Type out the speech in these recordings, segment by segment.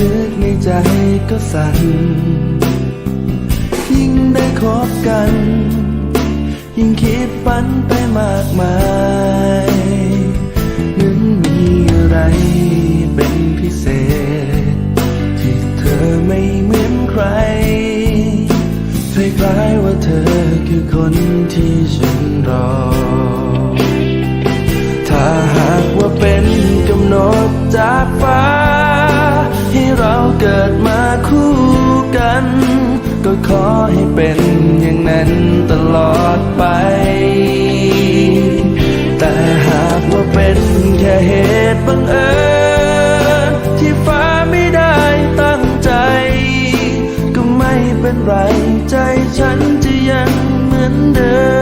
ลึกๆในใจก็สั่น ยิ่งได้คบกัน ยิ่งคิดฝันไปมากมายเหมือนมีอะไรเป็นพิเศษ ที่เธอไม่เหมือนใครคล้ายๆว่าเธอคือคนที่ฉันรอ ถ้าหากว่าเป็นกำหนดจากฟ้า ให้เราเกิดมาคู่กัน ก็ขอให้เป็นอย่างนั้นตลอดไป แต่หากว่าเป็นแค่เหตุบังเอิญที่ฟ้าไม่ได้ตั้งใจ ก็ไม่เป็นไรใจฉันจะยังเหมือนเดิม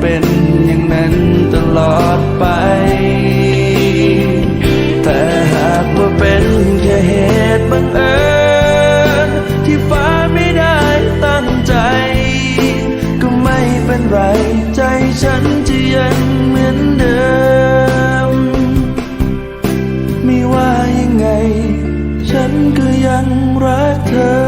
เป็นอย่างนั้นตลอดไป แต่หากว่าเป็นแค่เหตุบังเอิญที่ฟ้าไม่ได้ตั้งใจ ก็ไม่เป็นไรใจฉันจะยังเหมือนเดิม ไม่ว่ายังไง ฉันก็ยังรักเธอ